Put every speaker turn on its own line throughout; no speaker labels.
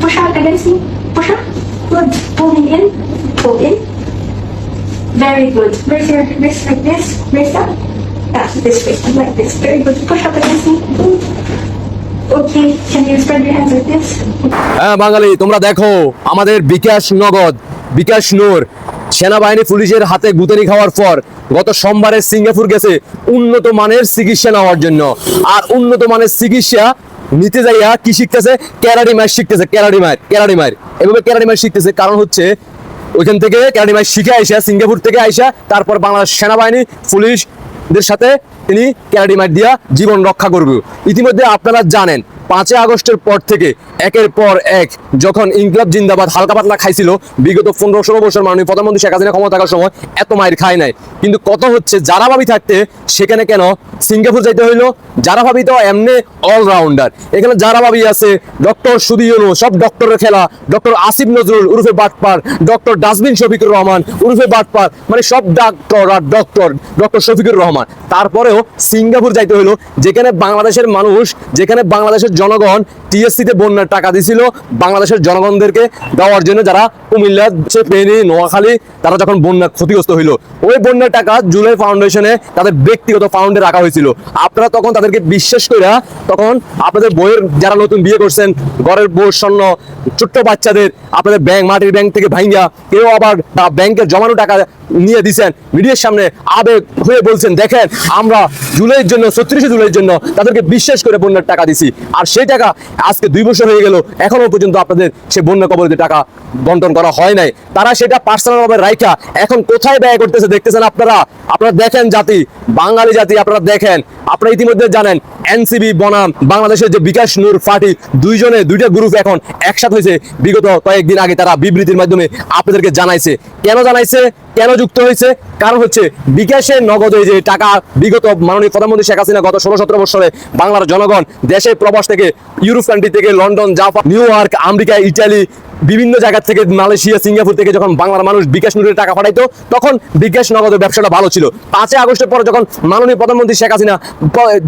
Push out against me. Push out. Good. Pull me in. Pull in. Very good. Raise your wrist like this. Raise up. Yeah, this way. Like this. Very good. Push up against me. Okay.
হ্যাঁ বাঙালি তোমরা দেখো আমাদের বিকাশ নগদ বিকাশ নূর সেনাবাহিনী পুলিশের হাতে গুতানি খাওয়ার পর গত সোমবারে সিঙ্গাপুর গেছে উন্নত মানের চিকিৎসা নেওয়ার জন্য আর উন্নত মানের চিকিৎসা নিতে যাইয়া কি শিখতেছে? ক্যারাডি মার শিখতেছে, ক্যারাডি মায়ের ক্যারাডি মায়ের এভাবে ক্যারাডি মার শিখতেছে, কারণ হচ্ছে ওইখান থেকে ক্যারাডি মার শিখে আইসা, সিঙ্গাপুর থেকে আইসা, তারপর বাংলাদেশ সেনাবাহিনী পুলিশদের সাথে তিনি ক্যারাডি মার দিয়া জীবন রক্ষা করবে। ইতিমধ্যে আপনারা জানেন, পাঁচই আগস্টের পর থেকে একের পর এক যখন ইনকলাব জিন্দাবাদ হালকা পাতলা খাইছিল, বিগত পনেরো ষোলো বছর মাননীয় প্রধানমন্ত্রী শেখ হাসিনা ক্ষমতা থাকার সময় এত মায়ের খায় নাই। কিন্তু কত হচ্ছে, যারা ভাবি থাকতে সেখানে কেন সিঙ্গাপুর যাইতে হইল? যারা ভাবি তো এমনি অলরাউন্ডার এখানে যারা ভাবি আছে, ডক্টর সুদি সব ডক্টরের খেলা, ডক্টর আসিফ নজরুল, উরুফে বাটপার, ডক্টর ডাস্টবিন শফিকুর রহমান, উরুফে বাটপার মানে সব ডাক্তার আর ডক্টর ডক্টর শফিকুর রহমান। তারপরেও সিঙ্গাপুর যাইতে হইল, যেখানে বাংলাদেশের মানুষ, যেখানে বাংলাদেশের জনগণ টিএসসিতে বন্যার টাকা দিছিল, বাংলাদেশের জনগণদেরকে দেওয়ার জন্য যারা কুমিল্লা ফেনী নোয়াখালী, তারা যখন বন্যা ক্ষতিগ্রস্ত হইল, ওই বন্যার টাকা জুলাই ফাউন্ডেশনে তাদের ব্যক্তিগত ফাউন্ডে রাখা হয়েছিল। আপনারা তখন তাদেরকে বিশ্বাস করে তখন আপনাদের বইয়ের যারা নতুন বিয়ে করছেন, ঘরের বউ, স্বর্ণ, ছোট্ট বাচ্চাদের আপনাদের ব্যাংক, মাটির ব্যাংক থেকে ভাঙ্গা কেউ আবার ব্যাংকের জমানো টাকা নিয়ে দিছেন। মিডিয়ার সামনে আবেগ হয়ে বলছেন দেখেন, আমরা জুলাইয়ের জন্য, ছত্রিশে জুলাইয়ের জন্য তাদেরকে বিশ্বাস করে বন্যার টাকা দিছি। আর সেই টাকা আজকে দুই বছর হয়ে গেল এখনও পর্যন্ত আপনাদের সে বন্যা কবলিতে টাকা বন্টন করা হয় নাই। তারা সেটা পার্সোনালভাবে রাইখা এখন কোথায় ব্যয় করতেছে দেখতেছেন আপনারা? আপনারা দেখেন জাতি, বাঙালি জাতি আপনারা দেখেন। আপনারা ইতিমধ্যে জানেন এনসিবি বনাম, বাংলাদেশের যে বিকাশ নূর পার্টি, দুইজনে, দুইটা গ্রুপ এখন একসাথে হয়েছে। বিগত কয়েকদিন আগে তারা বিবৃতির মাধ্যমে আপনাদেরকে জানাইছে। কেন জানাইছে? কেন যুক্ত হয়েছে? কারণ হচ্ছে বিকাশের নগদে যে টাকা বিগত মাননীয় প্রধানমন্ত্রী শেখ হাসিনা গত ষোলো সতেরো বছরে বাংলার জনগণ দেশের প্রবাস থেকে ইউরোপ কান্ট্রি থেকে London, Japan, New York, America, Italy বিভিন্ন জায়গা থেকে মালয়েশিয়া, সিঙ্গাপুর থেকে যখন বাংলার মানুষ বিকাশ নগরের টাকা পাঠাইতো, তখন বিকাশ নগদের ব্যবসাটা ভালো ছিল। পাঁচই আগস্টের পরে যখন মাননীয় প্রধানমন্ত্রী শেখ হাসিনা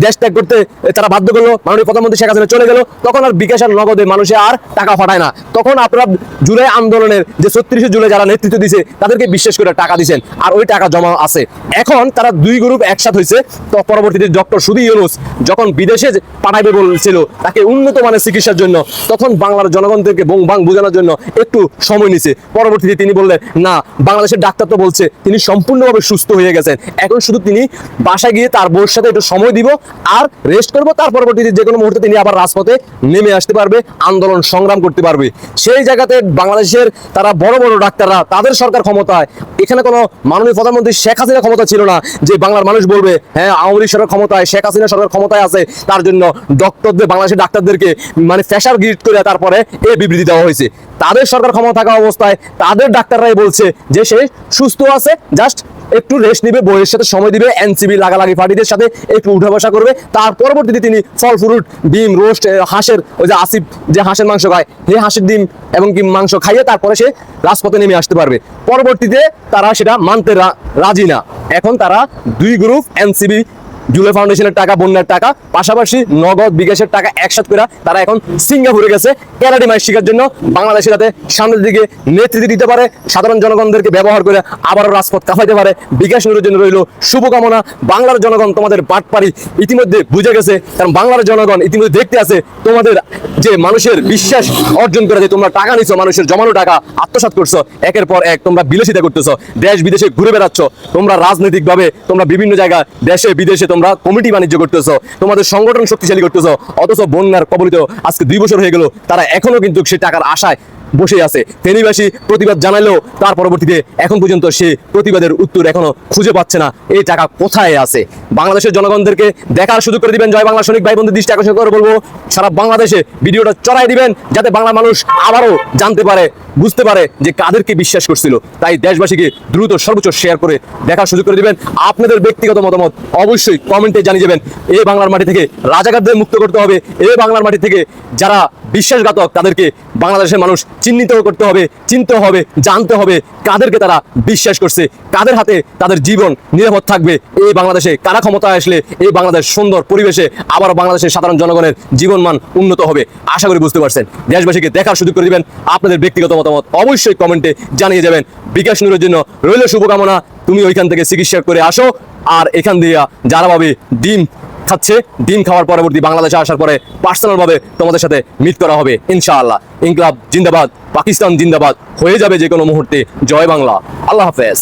দেশ ত্যাগ করতে তারা বাধ্য করল, মাননীয় প্রধানমন্ত্রী শেখ হাসিনা চলে গেল, তখন আর বিকাশ আর নগদে মানুষে আর টাকা পাঠায় না। তখন আপনারা জুলাই আন্দোলনের যে ছত্রিশে জুলাই যারা নেতৃত্ব দিছে, তাদেরকে বিশ্বাস করে টাকা দিছেন, আর ওই টাকা জমা আছে। এখন তারা দুই গ্রুপ একসাথ হয়েছে তো পরবর্তীতে ডক্টর সুদি ইউনুস যখন বিদেশে পাঠাইবে বলছিল, তাকে উন্নত মানের চিকিৎসার জন্য, তখন বাংলার জনগণদেরকে বং বাং বোঝানোর জন্য একটু সময় নিছে। পরবর্তীতে তিনি বললেন, না, বাংলাদেশের ডাক্তার তো বলছে, তিনি সম্পূর্ণভাবে সুস্থ হয়ে গেছেন। এখন শুধু তিনি বাসায় গিয়ে তার বউর সাথে একটু সময় দিব আর রেস্ট করব। তার পরবর্তীতে যে কোনো মুহূর্তে তিনি আবার রাজপথে নেমে আসতে পারবে, আন্দোলন সংগ্রাম করতে পারবে। সেই জায়গাতে বাংলাদেশের তারা বড় বড় ডাক্তাররা, তাদের সরকার ক্ষমতায় এখানে কোনো মাননীয় প্রধানমন্ত্রী শেখ হাসিনা ক্ষমতা ছিল না, যে বাংলার মানুষ বলবে হ্যাঁ আওয়ামী লীগ সরকার ক্ষমতায়, শেখ হাসিনা সরকার ক্ষমতায় আছে, তার জন্য ডক্টরদের বাংলাদেশের ডাক্তারদেরকে মানে ফ্যাশার গিট করে তারপরে এ বিবৃতি দেওয়া হয়েছে। তাদের সরকার ক্ষমতা থাকা অবস্থায় তাদের ডাক্তাররাই বলছে যে সে সুস্থ আছে জাস্ট একটু রেস্ট নিবে, বইয়ের সাথে সময় দিবে এনসিবি লাগালাগি পার্টিদের সাথে একটু উঠা বসা করবে। তার পরবর্তীতে তিনি ফল ফ্রুট ডিম রোস্ট হাঁসের ওই যে আসিফ যে হাঁসের মাংস খায় সেই হাঁসের ডিম এবং কি মাংস খাইয়ে তারপরে সে রাজপথে নেমে আসতে পারবে। পরবর্তীতে তারা সেটা মানতে রাজি না। এখন তারা দুই গ্রুপ এনসিবি জুলাই ফাউন্ডেশনের টাকা, বন্যার টাকা, পাশাপাশি নগদ বিকাশের টাকা একসাথে করে তারা এখন সিঙ্গাপুরে গেছে। ক্যারাডি মাইস শিকার জন্য বাংলাদেশের হাতে সামনের দিকে নেতৃত্ব দিতে পারে। সাধারণ জনগণদেরকে ব্যবহার করে আবারও রাজপথ কাফাইতে পারে। বিকাশ নুরের জন্য রইল শুভকামনা। বাংলার জনগণ তোমাদের পাটপাড়ি ইতিমধ্যে বুঝে গেছে। কারণ বাংলার জনগণ ইতিমধ্যে দেখতে আছে তোমাদের যে মানুষের বিশ্বাস অর্জন করে যে তোমরা টাকা নিছো, মানুষের জমানো টাকা আত্মসাৎ করছ। একের পর এক তোমরা বিলাসিতা করতেছো। দেশ বিদেশে ঘুরে বেড়াচ্ছ। তোমরা রাজনৈতিকভাবে তোমরা বিভিন্ন জায়গায় দেশে বিদেশে তোমরা কমিটি বাণিজ্য করতেছো, তোমাদের সংগঠন শক্তিশালী করতেছো, অথচ বন্যার কবলিত আজকে দুই বছর হয়ে গেল, তারা এখনও কিন্তু সে টাকার আশায় বসে আছে। ফেনীবাসী প্রতিবাদ জানালেও তার পরবর্তীতে এখন পর্যন্ত সে প্রতিবাদের উত্তর এখনও খুঁজে পাচ্ছে না। এই টাকা কোথায় আছে? বাংলাদেশের জনগণদেরকে দেখার সুযোগ করে দিবেন জয় বাংলা সৈনিক ভাই বন্ধু দৃষ্টি আকর্ষণ করে বলব, সারা বাংলাদেশে ভিডিওটা চড়াই দিবেন যাতে বাংলা মানুষ আবারও জানতে পারে, বুঝতে পারে যে কাদেরকে বিশ্বাস করছিল। তাই দেশবাসীকে দ্রুত সর্বোচ্চ শেয়ার করে দেখার সুযোগ করে দিবেন। আপনাদের ব্যক্তিগত মতামত অবশ্যই কমেন্টে জানিয়ে যাবেন এই বাংলার মাটি থেকে রাজাকারদের মুক্ত করতে হবে এই বাংলার মাটি থেকে যারা বিশ্বাসঘাতক তাদেরকে বাংলাদেশের মানুষ চিহ্নিত করতে হবে, চিনতে হবে, জানতে হবে, কাদেরকে তারা বিশ্বাস করছে, কাদের হাতে তাদের জীবন নিরাপদ থাকবে, এই বাংলাদেশে কারা ক্ষমতায় আসলে এই বাংলাদেশ সুন্দর পরিবেশে আবার বাংলাদেশের সাধারণ জনগণের জীবনমান উন্নত হবে, আশা করি বুঝতে পারছেন। দেশবাসীকে দেখার সুযোগ করে দিবেন, আপনাদের ব্যক্তিগত মতামত অবশ্যই কমেন্টে জানিয়ে যাবেন। বিকাশ নূরের জন্য রইল শুভকামনা, তুমি ওইখান থেকে চিকিৎসা করে আসো আর এখান দিয়ে যারা ভাবে ডিম খাচ্ছে, ডিম খাওয়ার পরবর্তী বাংলাদেশে আসার পরে পার্সোনালভাবে তোমাদের সাথে মিট করা হবে, ইনশাআল্লাহ। ইনকলাব জিন্দাবাদ, পাকিস্তান জিন্দাবাদ হয়ে যাবে যে কোনো মুহূর্তে। জয় বাংলা। আল্লাহ হাফেজ।